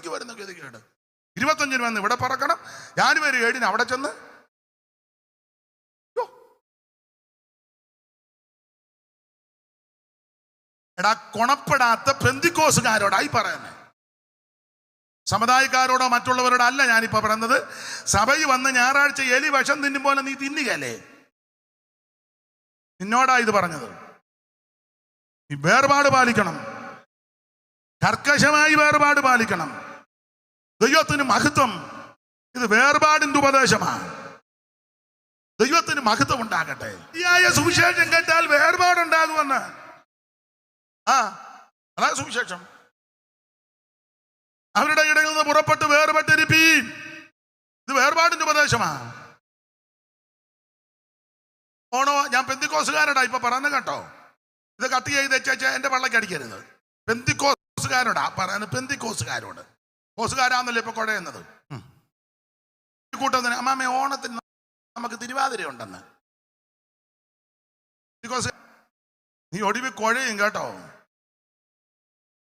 ജോലിക്ക് വരുന്ന ഗതികേട്. ഇരുപത്തഞ്ചിന് വന്ന് ഇവിടെ പറക്കണം. ജാനുവരി ഏഴിന് അവിടെ ചെന്ന്. എടാ കൊണപ്പെടാത്ത പെന്തിക്കോസുകാരോടായി പറയുന്നത് സമുദായക്കാരോടോ മറ്റുള്ളവരോടോ അല്ല ഞാനിപ്പോ പറയുന്നത്. സഭയിൽ വന്ന് ഞായറാഴ്ച എലി വിഷം തിന്നും പോലെ നീ തിന്നുകയല്ലേ? നിന്നോടാ ഇത് പറഞ്ഞത്. ഈ വേർപാട് പാലിക്കണം. കർക്കശമായി വേർപാട് പാലിക്കണം. ദൈവത്തിന് മഹത്വം. ഇത് വേർപാടിന്റെ ഉപദേശമാണ്. ദൈവത്തിന് മഹത്വം ഉണ്ടാകട്ടെ. ശരിയായ സുവിശേഷം കേട്ടാൽ വേർപാടുണ്ടാകുമെന്ന്. ആ അതാ സുവിശേഷം. അവരുടെ ഇടയിൽ നിന്ന് പുറപ്പെട്ട് വേർപെട്ടിരിപ്പി ഇത് വേർപാടിന്റെ ഉപദേശമാണ്. ഓണോ ഞാൻ പെന്തിക്കോസുകാരടാ ഇപ്പൊ പറയുന്നത് കേട്ടോ. ഇത് കട്ട് ചെയ്ത് വെച്ചാൽ എന്റെ പള്ളക്ക് അടിക്കരുത്. പെന്തിക്കോസുകാരോടാ പറയുന്നത് പെന്തിക്കോസുകാരോട്. കോസുകാരാന്നല്ലോ ഇപ്പൊ കുഴയുന്നത് കൂട്ടം കൂട്ടത്തിന് അമ്മാമ്മ ഓണത്തിന് നമുക്ക് തിരുവാതിര ഉണ്ടെന്ന്. പെന്തിക്കോസ് നീ ഒടിവ് കുഴയും കേട്ടോ.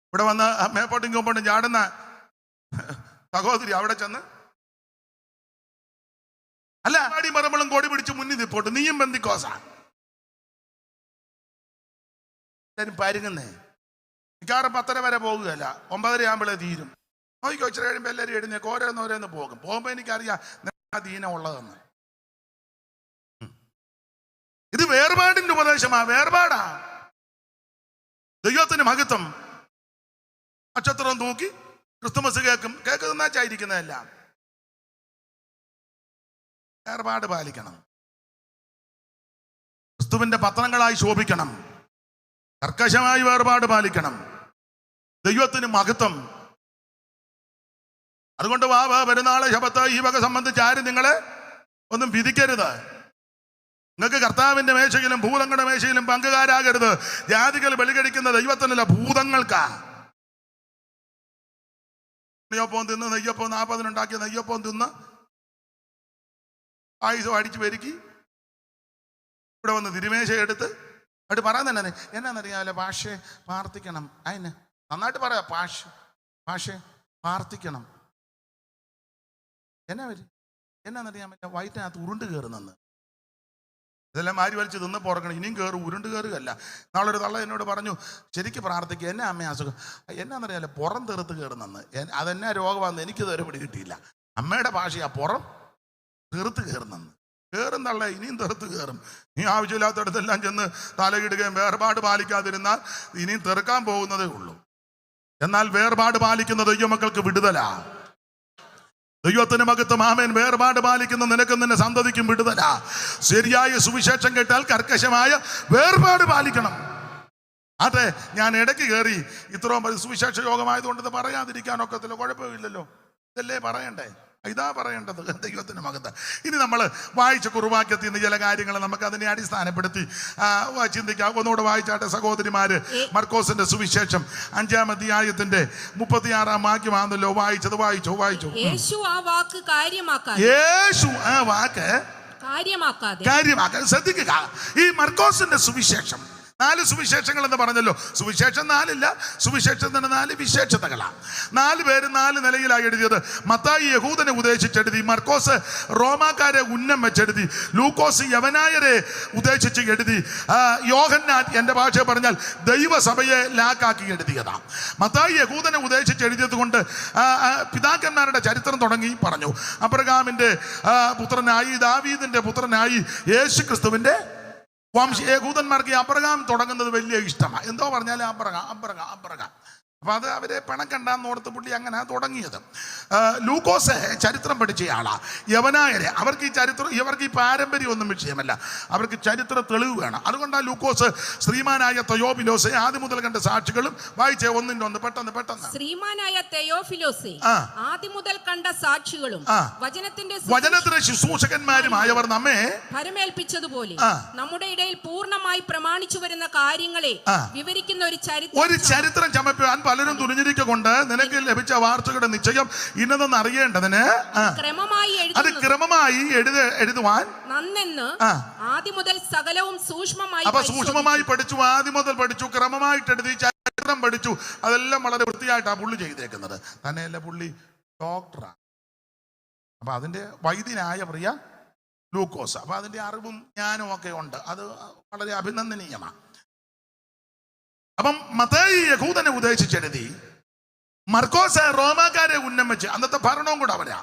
ഇവിടെ വന്ന് മേപ്പോട്ടും ഇങ്ങോട്ടും ചാടുന്ന സഹോദരി അവിടെ ചെന്ന് അല്ല അടി മറമ്പളും കൊടി പിടിച്ച് മുന്നിൽ നിപ്പോട്ട്. നീയും ബന്ധിക്കോസ. പരുങ്ങുന്നേ. മിക്കവാറും പത്തര വരെ പോകുകയല്ല. ഒമ്പതര ആകുമ്പോഴേ തീരും. നോക്കിക്കോ ഇച്ചിരി കഴിയുമ്പോൾ എല്ലാവരും എഴുന്നേക്ക്. ഓരോന്ന് ഓരോന്ന് പോകും. പോകുമ്പോൾ എനിക്കറിയാം നിനക്ക് ആ ദീനം ഉള്ളതെന്ന്. ഉം. ഇത് വേർപാടിന്റെ ഉപദേശമാ വേർപാടാ. ദൈവത്തിന് മഹത്വം. നക്ഷത്രം തൂക്കി ക്രിസ്തുമസ് കേൾക്കും കേക്ക് വേർപാട് പാലിക്കണം. ക്രിസ്തുവിന്റെ പത്രങ്ങളായി ശോഭിക്കണം. കർക്കശമായി വേർപാട് പാലിക്കണം. ദൈവത്തിന് മഹത്വം. അതുകൊണ്ട് വാ പെരുന്നാൾ ശബത്ത്. ഈ വക സംബന്ധിച്ച് ആരും നിങ്ങളെ ഒന്നും വിധിക്കരുത്. നിങ്ങൾക്ക് കർത്താവിന്റെ മേശയിലും ഭൂതങ്ങളുടെ മേശയിലും പങ്കുകാരാകരുത്. ജാതികൾ ബലികടിക്കുന്ന ദൈവത്തിനല്ല ഭൂതങ്ങൾക്കാ. നെയ്യപ്പം തിന്ന് നെയ്യപ്പം നാൽപ്പതിനുണ്ടാക്കിയ നെയ്യപ്പം തിന്ന് ആയുസം അടിച്ചു പെരുക്കി ഇവിടെ വന്ന് തിരുമേശ എടുത്ത് അവിടെ പറയാൻ തന്നെ എന്നാന്നറിയാമല്ലോ ഭാഷയെ പ്രാർത്ഥിക്കണം. അതിന് നന്നായിട്ട് പറയാ ഭാഷ ഭാഷയെ പ്രാർത്ഥിക്കണം. എന്നാ വരും? എന്നാന്നറിയാൻ പറ്റില്ല വയറ്റിനകത്ത് ഉരുണ്ട് കയറുന്നെന്ന് ഇതെല്ലാം മാരി വലിച്ച് തിന്ന് പുറക്കണം. ഇനിയും കയറും ഉരുണ്ട് കയറുകയല്ല നാളൊരു തള്ള എന്നോട് പറഞ്ഞു ശരിക്ക് പ്രാർത്ഥിക്കുക എന്നാ അമ്മ അസുഖം? എന്നാന്നറിയാല്ല പുറം തെറുത്ത് കയറുന്നെന്ന് അതെന്നാ രോഗമാണെന്ന് എനിക്ക് ഇതുവരെ പിടി കിട്ടിയില്ല അമ്മയുടെ ഭാഷയാ പുറം തെറുത്ത് കയറുന്നെന്ന് കയറും തള്ള ഇനിയും തെറുത്ത് കയറും നീ ആവശ്യമില്ലാത്തടത്തെല്ലാം ചെന്ന് തലയിടുകയും വേർപാട് പാലിക്കാതിരുന്നാൽ ഇനിയും തെറുക്കാൻ പോകുന്നതേ ഉള്ളൂ. എന്നാൽ വേർപാട് പാലിക്കുന്ന ദൈവമക്കൾക്ക് വിടുതലാ. ദൈവത്തിന് മകത്ത് മാമൻ വേർപാട് പാലിക്കുന്ന നിനക്കും നിന്നെ സന്തതിക്കും വിടുതല. ശരിയായ സുവിശേഷം കേട്ടാൽ കർക്കശമായ വേർപാട് പാലിക്കണം. അതെ ഞാൻ ഇടയ്ക്ക് കയറി ഇത്രയും സുവിശേഷ യോഗമായതുകൊണ്ട് പറയാതിരിക്കാനൊക്കത്തില്ല കുഴപ്പമില്ലല്ലോ. ഇതല്ലേ പറയണ്ടേ? ഇതാ പറയേണ്ടത് ദൈവത്തിന് മകത്ത് ഇനി നമ്മൾ വായിച്ച കുറുവാക്യത്തിൽ നിന്ന് ചില കാര്യങ്ങൾ നമുക്ക് അതിനെ അടിസ്ഥാനപ്പെടുത്തി ചിന്തിക്കാം. ഒന്നുകൂടെ വായിച്ചാട്ടെ സഹോദരിമാര്. മർക്കോസിന്റെ സുവിശേഷം അഞ്ചാം അധ്യായത്തിന്റെ മുപ്പത്തിയാറാം വാക്യമാണെന്നല്ലോ വായിച്ചത് വായിച്ചോ വായിച്ചോ. യേശു ആ വാക്ക് കാര്യമാക്കാതെ. യേശു ആ വാക്ക് കാര്യമാക്കാതെ. കാര്യമാക്കാൻ ശ്രദ്ധിക്കുക. ഈ മർക്കോസിന്റെ സുവിശേഷം നാല് സുവിശേഷങ്ങൾ എന്ന് പറഞ്ഞല്ലോ. സുവിശേഷം നാലില്ല സുവിശേഷം തന്നെ നാല് വിശേഷതകളാണ് നാല് പേര് നാല് നിലയിലായി എഴുതിയത്. മത്തായി യഹൂദനെ ഉദ്ദേശിച്ചെഴുതി മർക്കോസ് റോമാക്കാരെ ഉന്നം വെച്ചെഴുതി ലൂക്കോസ് യവനായരെ ഉദ്ദേശിച്ച് എഴുതി യോഹന്നാൻ എന്റെ ഭാഷ പറഞ്ഞാൽ ദൈവസഭയെ ലാക്കാക്കി എഴുതിയതാണ് മത്തായി യഹൂദനെ ഉദ്ദേശിച്ച് എഴുതിയത് കൊണ്ട് പിതാക്കന്മാരുടെ ചരിത്രം തുടങ്ങി പറഞ്ഞു. അബ്രഹാമിന്റെ ആ, പുത്രനായി ദാവീദിന്റെ പുത്രനായി യേശു ക്രിസ്തുവിന്റെ വംശ യഹൂദന്മാർക്ക് അബ്രഹാം തുടങ്ങുന്നത് വലിയ ഇഷ്ടമാണ് എന്തോ പറഞ്ഞാലും അബ്രഹാം അബ്രഹാം അബ്രഹാം. അപ്പൊ അത് അവരെ പണം കണ്ടാന്ന് ഓർത്ത് പുള്ളി അങ്ങനെ തുടങ്ങിയത്. ലൂക്കോസ് ചരിത്രം പഠിച്ച ആളാ. യവനായരെ അവർക്ക് ഈ ചരിത്രം ഇവർക്ക് ഈ പാരമ്പര്യം ഒന്നും വിഷയമല്ല. അവർക്ക് ചരിത്ര തെളിവ് വേണം. അതുകൊണ്ടാണ് ലൂക്കോസ് ശ്രീമാനായ തയോഫിലോസെ ആദ്യം മുതൽ കണ്ട സാക്ഷികളും വായിച്ചേ ഒന്നിന്റെ ഒന്ന്. പെട്ടെന്ന് പെട്ടെന്ന്. ശ്രീമാനായ തെയോഫിലോസെ. ആദ്യം മുതൽ കണ്ട സാക്ഷികളും. വചനത്തിന്റെ വചനത്തിലെ ശുശ്രൂഷകന്മാരുമായവർ നമ്മെ ഭരമേൽപ്പിച്ചതുപോലെ നമ്മുടെ ഇടയിൽ പൂർണമായി പ്രമാണിച്ചു വരുന്ന കാര്യങ്ങളെ വിവരിക്കുന്ന ഒരു ചരിത്രം ഒരു ചരിത്രം ചമയ്ക്കുവാൻ പലരും തുനിഞ്ഞിരിക്കൊണ്ട് നിനക്ക് ലഭിച്ച വാർത്തകളുടെ നിശ്ചയം ഇന്നതെന്ന് അറിയേണ്ടതിന്? അത് ക്രമമായി എഴുത എഴുതുവാൻ? നന്നെന്ന് ആ. ആദ്യം മുതൽ സകലവും സൂക്ഷ്മമായി അപ്പൊ സൂക്ഷ്മമായി പഠിച്ചു ആദ്യം മുതൽ പഠിച്ചു ക്രമമായിട്ട് എഴുതി ചരിത്രം പഠിച്ചു. അതെല്ലാം വളരെ വൃത്തിയായിട്ടാണ് പുള്ളി ചെയ്തേക്കുന്നത്. തന്നെയല്ല പുള്ളി ഡോക്ടറാണ് അപ്പൊ അതിന്റെ വൈദ്യനായ പ്രിയ ലൂക്കോസ് അപ്പൊ അതിന്റെ അറിവും ജ്ഞാനവും ഒക്കെ ഉണ്ട്. അത് വളരെ അഭിനന്ദനീയമാണ് അപ്പം മത്തായി യഹൂദനെ ഉദ്ദേശിച്ചെഴുതി മർക്കോസ് റോമാക്കാരെ ഉന്നം വെച്ച് അന്നത്തെ ഭരണവും കൂടെ അവരാ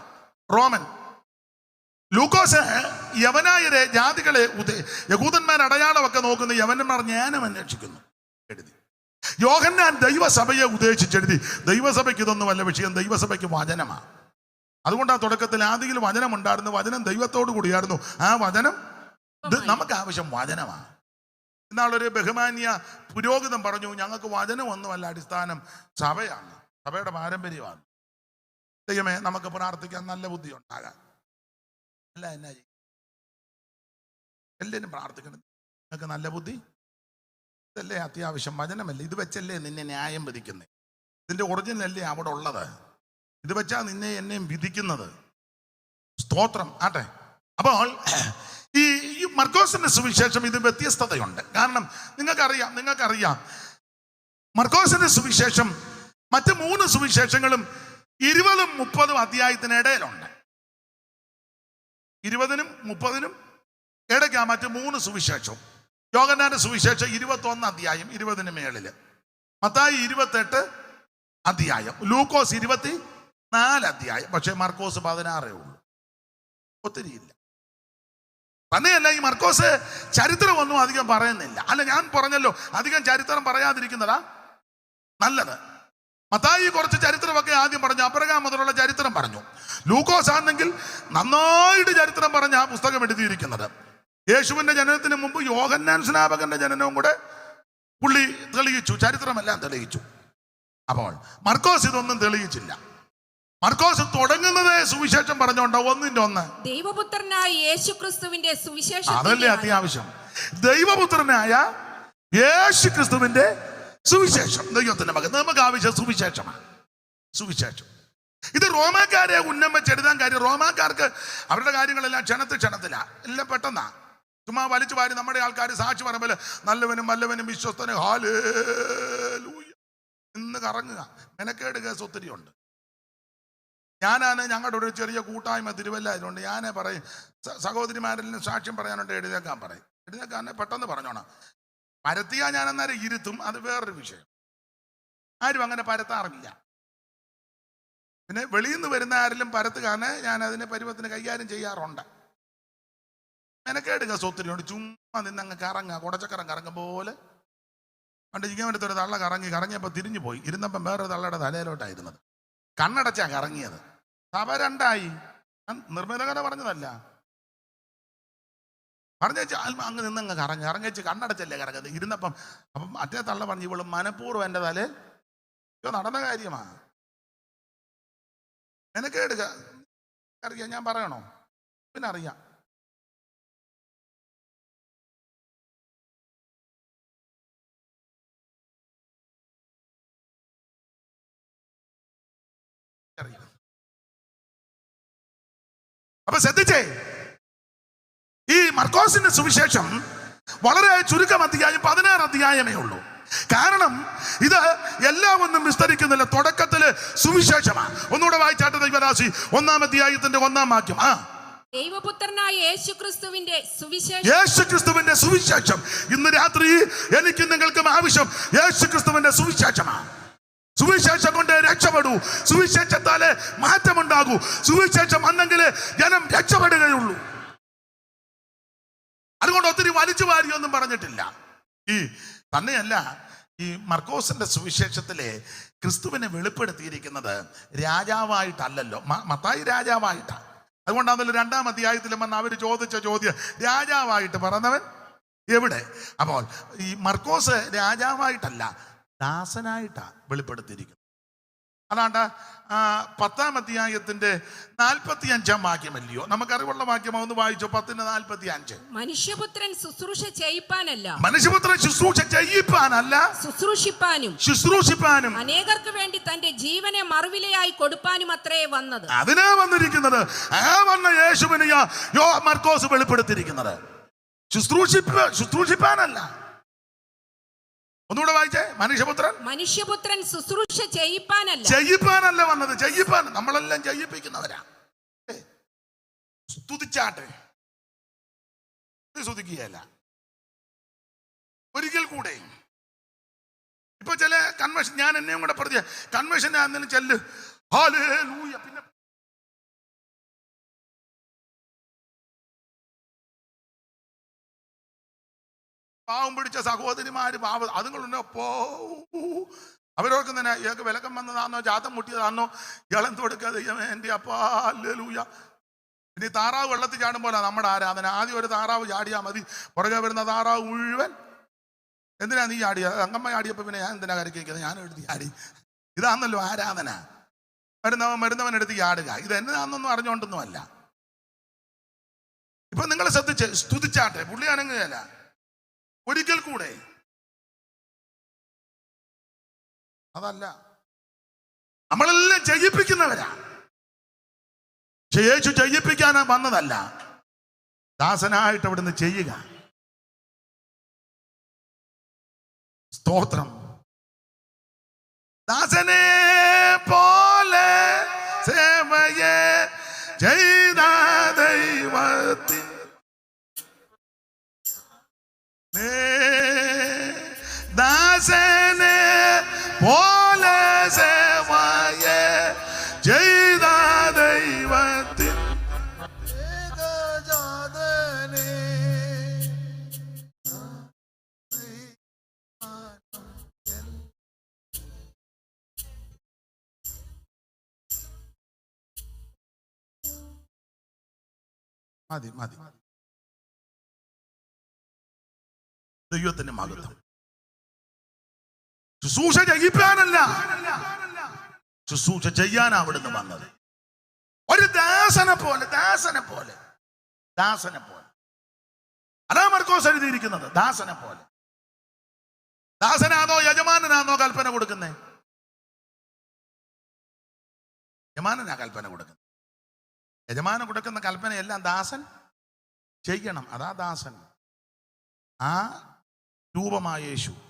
റോമൻ ലൂക്കോസ് യവനായരെ ജാതികളെ ഉദേ യഹൂദന്മാർ അടയാളമൊക്കെ നോക്കുന്ന യവനന്മാർ ഞാനും അന്വേഷിക്കുന്നു എഴുതി. യോഹന്നാൻ ദൈവസഭയെ ഉദ്ദേശിച്ചെഴുതി ദൈവസഭയ്ക്ക് ഇതൊന്നും വല്ല വിഷയം ദൈവസഭയ്ക്ക് വചനമാണ് അതുകൊണ്ട് ആ തുടക്കത്തിൽ ആദിയിൽ വചനം ഉണ്ടായിരുന്നു വചനം ദൈവത്തോടു കൂടിയായിരുന്നു ആ വചനം നമുക്ക് ആവശ്യം വചനമാണ് ഇന്നാളൊരു ബഹുമാന്യ പുരോഹിതം പറഞ്ഞു ഞങ്ങൾക്ക് വചനമൊന്നുമല്ല അടിസ്ഥാനം. സഭയാണ്. സഭയുടെ പാരമ്പര്യമാണ്. ദൈവമേ നമുക്ക് പ്രാർത്ഥിക്കാൻ നല്ല ബുദ്ധി ഉണ്ടാകാം അല്ല എന്നാ എല്ലാവരും പ്രാർത്ഥിക്കണം. നിങ്ങൾക്ക് നല്ല ബുദ്ധി? ഇതല്ലേ അത്യാവശ്യം. വചനമല്ലേ? ഇത് വെച്ചല്ലേ നിന്നെ ന്യായം വിധിക്കുന്നേ? ഇതിന്റെ ഒറിജിനൽ അല്ലേ അവിടെ ഉള്ളത്? ഇത് വെച്ചാ നിന്നെ എന്നെയും വിധിക്കുന്നത്. സ്തോത്രം. ആട്ടെ. അപ്പോൾ ഈ മർക്കോസിന്റെ സുവിശേഷം ഇത് വ്യത്യസ്തതയുണ്ട്. കാരണം നിങ്ങൾക്കറിയാം നിങ്ങൾക്കറിയാം. മർക്കോസിന്റെ സുവിശേഷം മറ്റ് മൂന്ന് സുവിശേഷങ്ങളും ഇരുപതും മുപ്പതും അധ്യായത്തിനിടയിലുണ്ട് ഇരുപതിനും മുപ്പതിനും ഇടയ്ക്കാ മറ്റ് മൂന്ന് സുവിശേഷവും. യോഗനാന്റെ സുവിശേഷം ഇരുപത്തൊന്ന് അധ്യായം ഇരുപതിന് മേളിൽ. മത്തായി ഇരുപത്തെട്ട് അധ്യായം. ലൂക്കോസ് ഇരുപത്തി നാല് അധ്യായം. പക്ഷേ മർക്കോസ് പതിനാറേ ഉള്ളൂ. ഒത്തിരിയില്ല. തന്നെയല്ല ഈ മർക്കോസ് ചരിത്രമൊന്നും അധികം പറയുന്നില്ല. അല്ല ഞാൻ പറഞ്ഞല്ലോ അധികം ചരിത്രം പറയാതിരിക്കുന്നതാ നല്ലത്. മത്തായി കുറച്ച് ചരിത്രമൊക്കെ ആദ്യം പറഞ്ഞു അബ്രഹാം മുതലുള്ള ചരിത്രം പറഞ്ഞു. ലൂക്കോസ് ആണെങ്കിൽ നന്നായിട്ട് ചരിത്രം പറഞ്ഞ ആ പുസ്തകം എഴുതിയിരിക്കുന്നത്. യേശുവിന്റെ ജനനത്തിന് മുമ്പ് യോഹന്നാൻ സ്നാപകന്റെ ജനനവും കൂടെ പുള്ളി തെളിയിച്ചു ചരിത്രമെല്ലാം തെളിയിച്ചു. അപ്പോൾ മർക്കോസ് ഇതൊന്നും തെളിയിച്ചില്ല. മർക്കോസ് തുടങ്ങുന്നത് സുവിശേഷം പറഞ്ഞോണ്ടോ ഒന്നിന്റെ ഒന്ന്. ദൈവപുത്രനായ യേശു ക്രിസ്തുവിന്റെ അതല്ലേ സുവിശേഷം അത്യാവശ്യം. ദൈവപുത്രനായ യേശു ക്രിസ്തുവിന്റെ സുവിശേഷം. ദൈവത്തിന്റെ മകൻ. നമുക്ക് ആവശ്യം സുവിശേഷമാണ്. സുവിശേഷം. ഇത് റോമാക്കാരെ ഉന്നം വെച്ച് കാര്യം റോമാക്കാർക്ക് അവരുടെ കാര്യങ്ങളെല്ലാം ക്ഷണത്തിൽ ക്ഷണത്തില. എല്ലാം പെട്ടെന്നാ. ചുമ്മാ വലിച്ചു വാരി നമ്മുടെ ആൾക്കാർ സാക്ഷി പറയുമ്പോൾ നല്ലവനും വല്ലവനും വിശ്വസ്തനും. ഹാലേ ഇന്ന് കറങ്ങുക. മെനക്കേട് കേസ് ഒത്തിരി ഉണ്ട്. ഞാനാണ് ഞങ്ങളുടെ ഒരു ചെറിയ കൂട്ടായ്മ തിരുവല്ല ആയതുകൊണ്ട് ഞാനേ പറയും. സഹോദരിമാരെല്ലാം സാക്ഷ്യം പറയാനുണ്ട് എഴുതേക്കാൻ പറയും. എഴുതേക്കാനെ പെട്ടെന്ന് പറഞ്ഞോണം. പരത്തിയാ ഞാൻ അന്നേരം ഇരുത്തും അത് വേറൊരു വിഷയം. ആരും അങ്ങനെ പരത്താറില്ല. പിന്നെ വെളിയിൽ നിന്ന് വരുന്ന ആരെങ്കിലും പരത്തുകാരനെ ഞാൻ അതിനെ പരുവത്തിന് കൈകാര്യം ചെയ്യാറുണ്ട്. മെനക്കേടുക സ്വത്തിനോട് ചുമ്മാ നിന്ന് അങ്ങ് കറങ്ങുക കുടച്ചക്കറം കറങ്ങും പോലെ. പണ്ട് ഇങ്ങനെ ഒരു തള്ള കറങ്ങി കറങ്ങിയപ്പോൾ തിരിഞ്ഞു പോയി ഇരുന്നപ്പം വേറൊരു തള്ളയുടെ തലയിലോട്ടായിരുന്നത് കണ്ണടച്ചാ കറങ്ങിയത്. സഭ രണ്ടായി. നിർമ്മലകഥ പറഞ്ഞതല്ല. പറഞ്ഞേച്ച് അങ്ങ് നിന്ന് അങ്ങ് കറങ്ങി. ഇറങ്ങിച്ച് കണ്ണടച്ചല്ലേ കറങ്ങുന്നത്. ഇരുന്നപ്പം അപ്പം മറ്റേ തള്ള പറഞ്ഞു ഇവൾ മനഃപൂർവം എന്റെ തലേ ഇപ്പൊ നടന്ന കാര്യമാ. മെനക്കേടുക അറിയാം ഞാൻ പറയണോ? പിന്നെ അറിയാം. അപ്പൊ ശ്രദ്ധിച്ചേ. ഈ മർക്കോസിന്റെ സുവിശേഷം വളരെ ചുരുക്കം അധ്യായം പതിനാറ് അധ്യായമേ ഉള്ളൂ. കാരണം ഇത് എല്ലാം ഒന്നും വിസ്തരിക്കുന്നില്ല. തുടക്കത്തിൽ സുവിശേഷമാണ് ഒന്നുകൂടെ വായിച്ചാട്ട് ദൈവരാശി ഒന്നാം അധ്യായത്തിന്റെ ഒന്നാം വാക്യം. ആ. ദൈവപുത്രനായ യേശുക്രിസ്തുവിന്റെ സുവിശേഷം. യേശുക്രിസ്തുവിന്റെ സുവിശേഷം. ഇന്ന് രാത്രി എനിക്ക് നിങ്ങൾക്കും ആവശ്യം. യേശുക്രിസ്തുവിന്റെ സുവിശേഷമാണ് സുവിശേഷം കൊണ്ട് രക്ഷപ്പെടൂ. സുവിശേഷത്താലെ മാറ്റമുണ്ടാകൂ. സുവിശേഷം അന്നെങ്കിലേ ജനം രക്ഷപ്പെടുകയുള്ളൂ. അതുകൊണ്ട് ഒത്തിരി വലിച്ചു വാരിയൊന്നും പറഞ്ഞിട്ടില്ല. ഈ തന്നെയല്ല ഈ മർക്കോസിന്റെ സുവിശേഷത്തിലെ ക്രിസ്തുവിനെ വെളിപ്പെടുത്തിയിരിക്കുന്നത് രാജാവായിട്ടല്ലല്ലോ. മത്തായി രാജാവായിട്ടാണ് അതുകൊണ്ടാണല്ലോ രണ്ടാം അധ്യായത്തിലും വന്ന് അവർ ചോദിച്ച ചോദ്യം രാജാവായിട്ട് പറഞ്ഞവൻ എവിടെ? അപ്പോൾ ഈ മർക്കോസ് രാജാവായിട്ടല്ല ദാസനായിട്ടാ വെളിപ്പെടുത്തിയിരിക്കുന്നത്. അതാണ്ട് പത്താം അധ്യായത്തിന്റെ നാൽപ്പത്തി അഞ്ചാം വാക്യമല്ലയോ? നമുക്കറിവുള്ള വാക്യം ഒന്ന് വായിച്ചോ പത്തിന് നാൽപ്പത്തി അഞ്ച് മനുഷ്യപുത്രൻ ശുശ്രൂഷ ചെയ്യിപ്പാനല്ല. മനുഷ്യപുത്രൻ ശുശ്രൂഷ ചെയ്യിപ്പാനല്ല. ശുശ്രൂഷിപ്പാനും ശുശ്രൂഷിപ്പാനും. അനേകർക്ക് വേണ്ടി തന്റെ ജീവനെ മറുവിലയായി കൊടുപ്പാനും അത്രേ വന്നത്. അതിനാ വന്നിരിക്കുന്നത്. ആ വന്ന യേശുവിനെ യോ- യോ മർക്കോസ് വെളിപ്പെടുത്തിയിരിക്കുന്നത്. ശുശ്രൂഷിപ്പ് ശുശ്രൂഷിപ്പാനല്ല. ഒന്നുകൂടെ വായിച്ചേ. മനുഷ്യപുത്രൻ? മനുഷ്യപുത്രൻ ശുശ്രൂഷ ചെയ്യിപ്പാനല്ല. ചെയ്യിപ്പാനല്ല വന്നത്. ചെയ്യിപ്പാൻ. നമ്മളെല്ലാം ചെയ്യിപ്പിക്കുന്നവരാ. സ്തുതിച്ചാട്ടെ. സ്തുതിക്കുകയല്ല. ഒരിക്കൽ കൂടെ. ഇപ്പൊ ചില കൺവെൻഷൻ ഞാൻ എന്നെയും കൂടെ പറഞ്ഞു കൺവെൻഷൻ ഞാൻ ചെല്ല്. ഹല്ലേലൂയ പിന്നെ പാവം പിടിച്ച സഹോദരിമാര് പാവ അതുങ്ങളുണ്ടോ? പോ. അവരോർക്കും തന്നെ ഇയാൾക്ക് വിലക്കം വന്നതാണോ ജാതം മുട്ടിയതാണോ ഇയാളെന്ത് കൊടുക്കുക ദൈവമേ അപ്പാ ഇനി താറാവ് വെള്ളത്തിൽ ചാടും പോലെ നമ്മുടെ ആരാധന. ആദ്യം ഒരു താറാവ് ചാടിയാൽ മതി. പുറകെ വരുന്ന താറാവ് മുഴുവൻ. എന്തിനാ നീ ചാടിയ? അങ്കമ്മ ചാടിയപ്പോ പിന്നെ ഞാൻ എന്തിനാ കരക്കിക്കുന്നത് ഞാൻ എടുത്ത് ചാടി. ഇതാണല്ലോ ആരാധന. വരുന്നവൻ വരുന്നവൻ എടുത്ത് ചാടുക. ഇത് എന്നതാണെന്നൊന്നും അറിഞ്ഞോണ്ടൊന്നും അല്ല ഇപ്പൊ നിങ്ങൾ ശ്രദ്ധിച്ച് സ്തുതിച്ചാട്ടെ. പുള്ളി അനങ്ങുകയല്ല. ഒരിക്കൽ കൂടെ. അതല്ല. നമ്മളെല്ലാം ജയിപ്പിക്കുന്നവരാ. യേശു ചെയ്യിപ്പിക്കാൻ വന്നതല്ല. ദാസനായിട്ട് അവിടുന്ന് ചെയ്യുക. സ്തോത്രം. ദാസനെ പോലെ പോലെ സേവയെ ചെയ്ത ദൈവത്തിൻ ഏകജാതനേ മതി മതി ദൈവത്തിന്റെ മകത്വം ശുശ്രൂഷ ചെയ്യിപ്പാനല്ല ശുശ്രൂഷ ചെയ്യാൻ അവിടുന്ന് വന്നത്. ഒരു ദാസനെ പോലെ ദാസനെ പോലെ ദാസനെ പോലെ. അതാ മർക്കോസ് എഴുതിയിരിക്കുന്നത് ദാസനെ പോലെ. ദാസനാണോ യജമാനനാണോ കൽപ്പന കൊടുക്കുന്നേ? യജമാനനാ കൽപ്പന കൊടുക്കുന്നത് യജമാനൻ കൊടുക്കുന്ന കൽപ്പനയെല്ലാം ദാസൻ ചെയ്യണം. അതാ ദാസൻ. ആ രൂപമായ യേശു.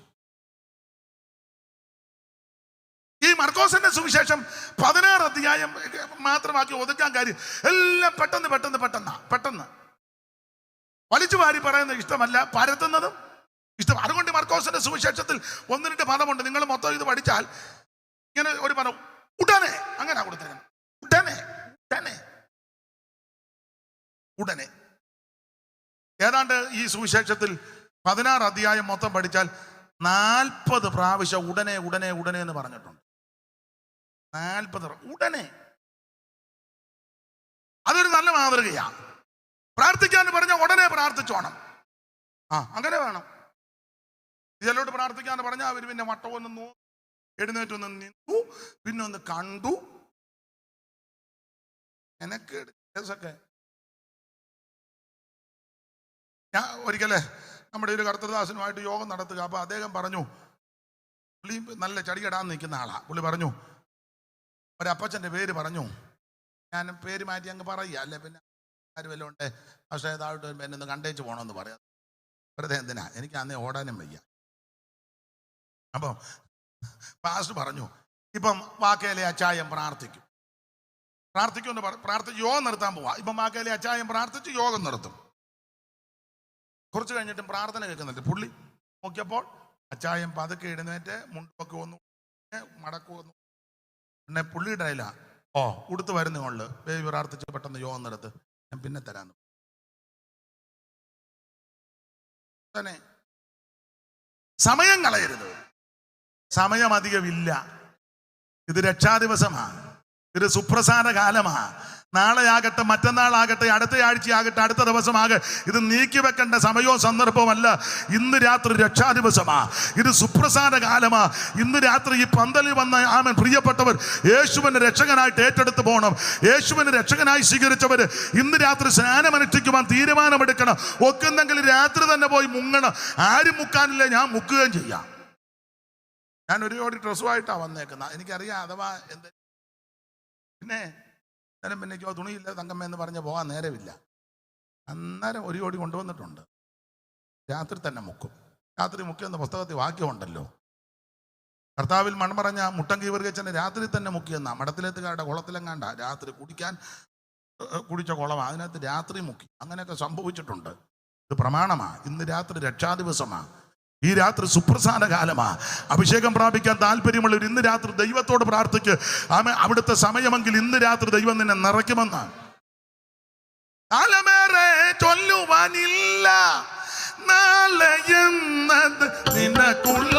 മർക്കോസിന്റെ സുവിശേഷം പതിനാറ് അധ്യായം മാത്രമാക്കി ഒതുക്കാൻ കാര്യം. എല്ലാം പെട്ടെന്ന് പെട്ടെന്ന് പെട്ടെന്ന് പെട്ടെന്ന്. വലിച്ചു വാരി പറയുന്നത് ഇഷ്ടമല്ല പരത്തുന്നതും ഇഷ്ടം. അതുകൊണ്ട് മർക്കോസിന്റെ സുവിശേഷത്തിൽ ഒന്ന് രണ്ട് പദമുണ്ട്. നിങ്ങൾ മൊത്തം ഇത് പഠിച്ചാൽ ഇങ്ങനെ ഒരു പദം ഉടനെ അങ്ങനെ കൊടുത്തിരിക്കുന്നത്. ഉടനെ ഉടനെ ഉടനെ. ഏതാണ്ട് ഈ സുവിശേഷത്തിൽ പതിനാറ് അധ്യായം മൊത്തം പഠിച്ചാൽ നാൽപ്പത് പ്രാവശ്യം ഉടനെ ഉടനെ ഉടനെ എന്ന് പറഞ്ഞിട്ടുണ്ട്. നാൽപ്പത് ഉടനെ. അതൊരു നല്ല മാതൃകയാ. പ്രാർത്ഥിക്കാൻ പറഞ്ഞ ഉടനെ പ്രാർത്ഥിച്ചോണം ആ അങ്ങനെ വേണം. ഇതിലോട്ട് പ്രാർത്ഥിക്കാൻ പറഞ്ഞാൽ അവർ പിന്നെ വട്ടമൊന്ന് നോ എഴുന്നേറ്റ് ഒന്ന് നിന്നു. പിന്നെ ഒന്ന് കണ്ടു. എനക്ക് കേസൊക്കെ ഞാൻ ഒരിക്കലേ നമ്മുടെ ഒരു കർത്തദാസനുമായിട്ട് യോഗം നടത്തുക. അപ്പൊ അദ്ദേഹം പറഞ്ഞു പുള്ളി നല്ല ചടികടാൻ നിൽക്കുന്ന ആളാ. പുള്ളി പറഞ്ഞു ഒരപ്പച്ചന്റെ പേര് പറഞ്ഞു. ഞാൻ പേര് മാറ്റി അങ്ങ് പറയുക. അല്ലെ പിന്നെ? ആര് വല്ലതും ഉണ്ട്? പക്ഷേ വരുമ്പോൾ എന്നെ ഒന്ന് കണ്ടേച്ച് പോകണമെന്ന് പറയാം. വെറുതെ എന്തിനാ? എനിക്ക് അന്നേ ഓടാനും വയ്യ. അപ്പം പാസ്റ്റ് പറഞ്ഞു ഇപ്പം വാക്കേലെ അച്ചായം പ്രാർത്ഥിക്കും. പ്രാർത്ഥിക്കുമെന്ന് പറഞ്ഞു പ്രാർത്ഥിച്ച് യോഗം നിർത്താൻ പോവാ. ഇപ്പം വാക്കേലെ അച്ചായം പ്രാർത്ഥിച്ച് യോഗം നിർത്തും. കുറച്ച് കഴിഞ്ഞിട്ടും പ്രാർത്ഥന കേൾക്കുന്നുണ്ട്. പുള്ളി നോക്കിയപ്പോൾ അച്ചായം പതുക്കെ എഴുന്നേറ്റ് മുണ്ടൊക്കെ വന്നു മടക്കു വന്നു. പിന്നെ പുള്ളിയുടെ ഇല്ല ഓ വരുന്ന കൊണ്ട് ബേബി പ്രാർത്ഥിച്ച് പെട്ടെന്ന് യോഗം നടത്ത്. ഞാൻ പിന്നെ തരാന്ന്. തന്നെ സമയം കളയരുത്. സമയം അധികമില്ല. ഇത് രക്ഷാദിവസമാ ഇത് സുപ്രസാദ കാലമാ. നാളെ ആകട്ടെ മറ്റന്നാളാകട്ടെ അടുത്ത ആഴ്ചയാകട്ടെ അടുത്ത ദിവസമാകെ ഇത് നീക്കി വെക്കേണ്ട സമയവും സന്ദർഭവുമല്ല. ഇന്ന് രാത്രി രക്ഷാദിവസമാ. ഇത് സുപ്രസാദ കാലമാ. ഇന്ന് രാത്രി ഈ പന്തലിൽ വന്ന ആമൻ പ്രിയപ്പെട്ടവർ യേശുവിന്റെ രക്ഷകനായിട്ട് ഏറ്റെടുത്ത് പോകണം. യേശുവിന്റെ രക്ഷകനായി സ്വീകരിച്ചവർ ഇന്ന് രാത്രി സ്നാനമനുഷ്ഠിക്കുവാൻ തീരുമാനമെടുക്കണം. ഒക്കുന്നെങ്കിൽ രാത്രി തന്നെ പോയി മുങ്ങണം. ആരും മുക്കാനില്ല ഞാൻ മുക്കുകയും ചെയ്യാം. ഞാൻ ഒരു ജോഡി ഡ്രസ്സുമായിട്ടാണ് വന്നേക്കുന്നത്. എനിക്കറിയാം അഥവാ എന്ത് പിന്നെ അന്നേരം പിന്നെ എനിക്ക് തുണിയില്ല തങ്കമ്മ എന്ന് പറഞ്ഞ് പോകാൻ നേരമില്ല. അന്നേരം ഒരു കോടി കൊണ്ടുവന്നിട്ടുണ്ട്. രാത്രി തന്നെ മുക്കും. രാത്രി മുക്കിയെന്ന പുസ്തകത്തിൽ വാക്യമുണ്ടല്ലോ. കർത്താവിൽ മൺമറഞ്ഞ മുട്ടങ്കി വർഗച്ചനെ രാത്രി തന്നെ മുക്കിയെന്ന മഠത്തിലെത്തുകാരുടെ കുളത്തിലെങ്ങാണ്ട? രാത്രി കുടിക്കാൻ കുടിച്ച കുളം അതിനകത്ത് രാത്രി മുക്കി. അങ്ങനെയൊക്കെ സംഭവിച്ചിട്ടുണ്ട്. ഇത് പ്രമാണമാണ് ഇന്ന് രാത്രി രക്ഷാദിവസമാ ഈ രാത്രി സുപ്രസാന കാലമാ. അഭിഷേകം പ്രാപിക്കാൻ താല്പര്യമുള്ളവർ ഇന്ന് രാത്രി ദൈവത്തോട് പ്രാർത്ഥിക്ക്. ആമേ അവിടുത്തെ സമയമെങ്കിൽ ഇന്ന് രാത്രി ദൈവം നിന്നെ നിറയ്ക്കുമെന്നാണ് കാലമേറെ ചൊല്ലുവാനില്ല. നാളെ എന്നത് നിനക്കുള്ള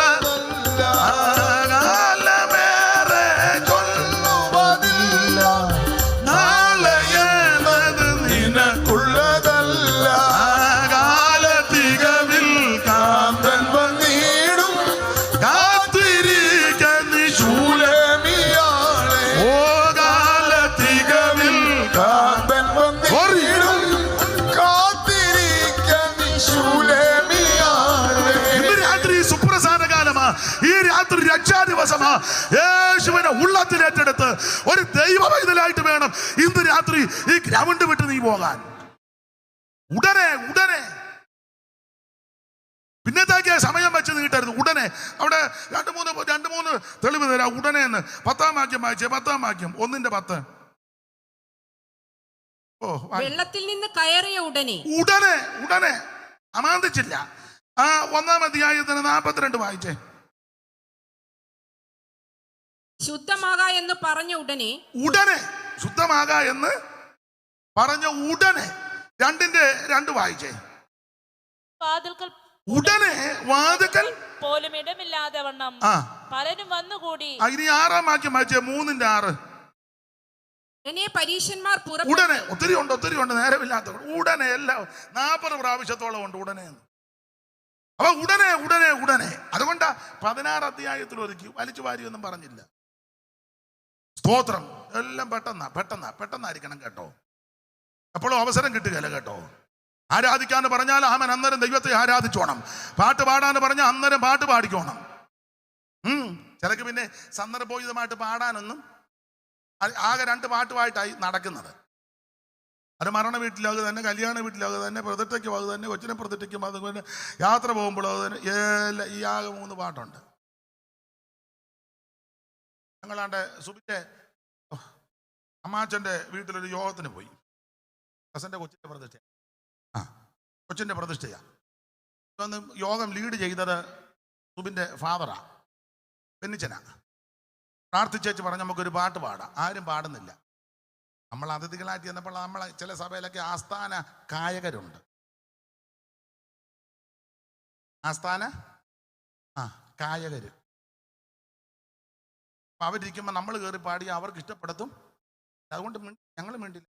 രക്ഷാദിവസമാ യേശുവിനെ ഉള്ളത്തിൽ ഏറ്റെടുത്ത് ഒരു ദൈവ ഇതിലായിട്ട് വേണം. ഇന്ന് രാത്രി ഈ ഗ്രൗണ്ട് വിട്ട് നീ പോകാൻ. ഉടനെ ഉടനെ. പിന്നത്തേക്ക് സമയം വെച്ച് നീട്ടരുത്. ഉടനെ. അവിടെ രണ്ട് മൂന്ന് രണ്ട് മൂന്ന് തെളിവ് തരാം. ഉടനെ എന്ന്. പത്താം വാക്യം വായിച്ചേ. പത്താം വാക്യം. ഒന്നിന്റെ പത്ത്. ഓ വെള്ളത്തിൽ നിന്ന് കയറിയ ഉടനെ. ഉടനെ ഉടനെ. അമാന്തിച്ചില്ല. ആ ഒന്നാം അധ്യായത്തിന് നാൽപ്പത്തിരണ്ട് വായിച്ചേ. ശുദ്ധമാക എന്ന് പറഞ്ഞ ഉടനെ ഉടനെ ശുദ്ധമാകാ എന്ന് പറഞ്ഞ ഉടനെ രണ്ടിന്റെ രണ്ട് വായിച്ചേ. വാതിൽക്കൽ ഉടനെ വാതുക്കൽ പോലും ഇടമില്ലാതെ വണ്ണം. ആ. പലരും വന്നുകൂടി. ഇനി ആറാം വാക്യം വായിച്ചേ മൂന്നിന്റെ ആറ്. ഉടനെ പരീക്ഷന്മാർ ഉടനെ ഒത്തിരി ഉണ്ട് ഒത്തിരി ഉണ്ട് നേരമില്ലാത്ത ഉടനെ എല്ലാം നാൽപ്പത് പ്രാവശ്യത്തോളം ഉണ്ട് ഉടനെ എന്ന്. അപ്പൊ ഉടനെ ഉടനെ ഉടനെ. അതുകൊണ്ടാ പതിനാറ് അധ്യായത്തിൽ ഒരുക്കി വലിച്ചു വാരി ഒന്നും പറഞ്ഞില്ല. സ്തോത്രം. എല്ലാം പെട്ടെന്നാ പെട്ടെന്നാ പെട്ടെന്നായിരിക്കണം കേട്ടോ. എപ്പോഴും അവസരം കിട്ടുകയല്ല കേട്ടോ. ആരാധിക്കാന്ന് പറഞ്ഞാൽ അമൻ അന്നേരം ദൈവത്തെ ആരാധിച്ചോണം. പാട്ട് പാടാന്ന് പറഞ്ഞാൽ അന്നേരം പാട്ട് പാടിക്കോണം. ചിലക്ക് പിന്നെ സന്ദർഭോചിതമായിട്ട് പാടാനൊന്നും ആകെ രണ്ട് പാട്ടുമായിട്ടായി നടക്കുന്നത്. അത് മരണ വീട്ടിലാകുക തന്നെ കല്യാണ വീട്ടിലാകുക തന്നെ പ്രതിഷ്ഠയ്ക്കും അത് തന്നെ കൊച്ചിനെ പ്രതിഷ്ഠയ്ക്കും അതുപോലെ യാത്ര പോകുമ്പോഴും അത് തന്നെ ഈ ആകെ മൂന്ന് പാട്ടുണ്ട്. ഞങ്ങളാണ്ട് സുബിന്റെ അമ്മാച്ചന്റെ വീട്ടിലൊരു യോഗത്തിന് പോയി. കസന്റെ കൊച്ചിന്റെ പ്രതിഷ്ഠ. ആ കൊച്ചിന്റെ പ്രതിഷ്ഠയാ. വന്ന് യോഗം ലീഡ് ചെയ്തത് സുബിന്റെ ഫാദറാ പെന്നിച്ചനാ പ്രാർത്ഥിച്ചേച്ച് പറഞ്ഞ് നമുക്കൊരു പാട്ട് പാടാം. ആരും പാടുന്നില്ല. നമ്മൾ അതിഥികളായിട്ട് ചെന്നപ്പോൾ നമ്മളെ ചില സഭയിലൊക്കെ ആസ്ഥാന കായകരുണ്ട്. ആസ്ഥാന? ആ കായകര്. അപ്പൊ അവരിയ്ക്കുമ്പോൾ നമ്മൾ കയറി പാടി അവർക്ക് ഇഷ്ടപ്പെടുത്തും. അതുകൊണ്ട് ഞങ്ങൾ മിണ്ടില്ല.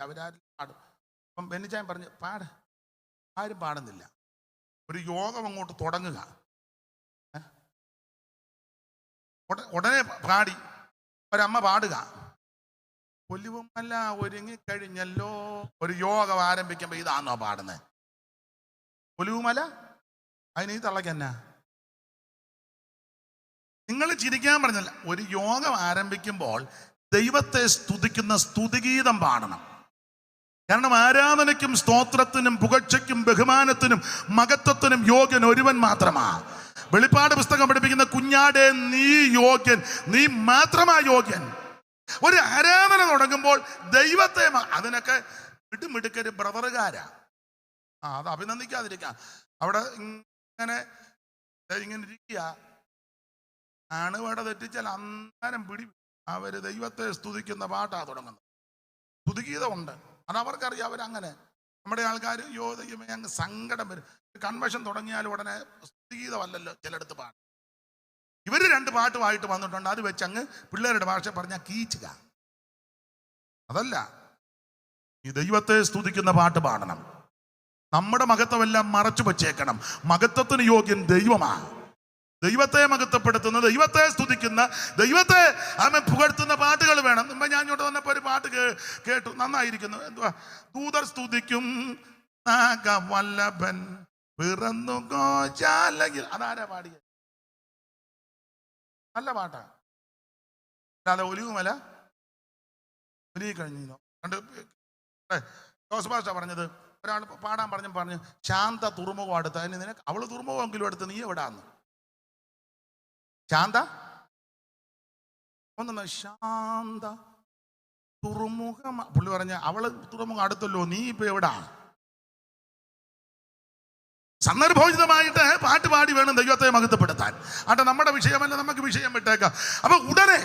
അവരാരും പാടും. അപ്പം ബെന്നിച്ചാൻ പറഞ്ഞു പാട്. ആരും പാടുന്നില്ല. ഒരു യോഗം അങ്ങോട്ട് തുടങ്ങുക. ഉടനെ പാടി. ഒരമ്മ പാടുക. പൊലിവുമല്ല ഒരുങ്ങിക്കഴിഞ്ഞല്ലോ. ഒരു യോഗം ആരംഭിക്കുമ്പോൾ ഇതാണോ പാടുന്നത് പൊലിവുമല അതിന് ഈ തള്ളക്കെന്നാ നിങ്ങൾ ചിരിക്കാൻ പറഞ്ഞല്ല. ഒരു യോഗം ആരംഭിക്കുമ്പോൾ ദൈവത്തെ സ്തുതിക്കുന്ന സ്തുതിഗീതം പാടണം. കാരണം ആരാധനയ്ക്കും സ്തോത്രത്തിനും പുകഴ്ചയ്ക്കും ബഹുമാനത്തിനും മകത്വത്തിനും യോഗ്യൻ ഒരുവൻ മാത്രമാ. വെളിപ്പാട് പുസ്തകം പഠിപ്പിക്കുന്ന കുഞ്ഞാടെ നീ യോഗ്യൻ നീ മാത്രമാ യോഗ്യൻ. ഒരു ആരാധന തുടങ്ങുമ്പോൾ ദൈവത്തെ അതിനൊക്കെ മിടുമിടുക്കര് ബ്രദറുകാരാ. ആ അത് അഭിനന്ദിക്കാതിരിക്കാം. അവിടെ ഇങ്ങനെ ഇങ്ങനെ ഇരിക്കുക. അണുവട തെറ്റിച്ചാൽ അന്നേരം പിടി അവർ ദൈവത്തെ സ്തുതിക്കുന്ന പാട്ടാ തുടങ്ങുന്നത്. സ്തുതിഗീതമുണ്ട് അത് അവർക്കറിയാം അവരങ്ങനെ. നമ്മുടെ ആൾക്കാർ യോ ദൈവമേ അങ്ങ് സങ്കടം വരും. കൺവെൻഷൻ തുടങ്ങിയാൽ ഉടനെ സ്തുതിഗീതമല്ലല്ലോ ചിലടത്ത് പാട്ട് ഇവർ രണ്ട് പാട്ടുമായിട്ട് വന്നിട്ടുണ്ട്. അത് വെച്ച് അങ്ങ് പിള്ളേരുടെ ഭാഷ പറഞ്ഞാൽ കീച്ചുക. അതല്ല. ഈ ദൈവത്തെ സ്തുതിക്കുന്ന പാട്ട് പാടണം. നമ്മുടെ മഹത്വമെല്ലാം മറച്ചു വച്ചേക്കണം. മഹത്വത്തിന് യോഗ്യൻ ദൈവമാ ദൈവത്തെ മഹത്വപ്പെടുത്തുന്ന ദൈവത്തെ സ്തുതിക്കുന്ന ദൈവത്തെ ആമെ പുകഴ്ത്തുന്ന പാട്ടുകൾ വേണം. മുമ്പ് ഞാൻ ഇങ്ങോട്ട് വന്നപ്പോൾ ഒരു പാട്ട് കേട്ടു. നന്നായിരിക്കുന്നു. എന്തുവാ? ദൂതർ സ്തുതിക്കും നാഗവല്ലഭൻ പിറന്നു ഗോചാലയിൽ അതാരാ പാടിയ നല്ല പാട്ടാണ് അല്ലാതെ ഒലിവുമല ഒലിവ് കഴിഞ്ഞിരുന്നു? കണ്ട് ജോസ് ഭാഷ പറഞ്ഞത് ഒരാൾ പാടാൻ പറഞ്ഞു പറഞ്ഞു ശാന്ത തുറമുഖം അടുത്ത്. അതിന് നിനക്ക് അവൾ തുറമുഖമെങ്കിലും എടുത്ത് നീ എവിടാന്ന്? ശാന്ത? ഒന്ന് ശാന്ത തുറമുഖം. പുള്ളി പറഞ്ഞ അവൾ തുറമുഖം അടുത്തല്ലോ നീ ഇപ്പൊ എവിടാ? സന്ദർഭോചിതമായിട്ട് പാട്ട് പാടി വേണം ദൈവത്തെ മഹത്വപ്പെടുത്താൻ. ആട്ടെ നമ്മുടെ വിഷയമല്ല നമുക്ക് വിഷയം വിട്ടേക്കാം. അപ്പൊ ഉടനെ